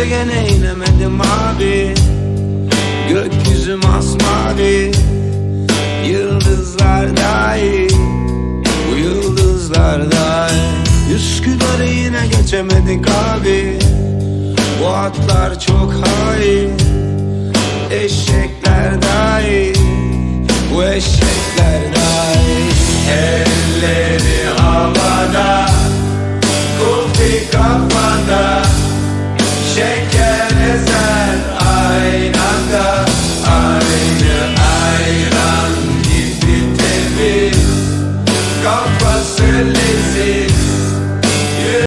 Gezegene inemedim abi Gökyüzü masmavi Yıldızlar dahi Bu yıldızlar dahi Üsküdar'ı yine geçemedik abi. Bu atlar çok hain. şeker ezer ayna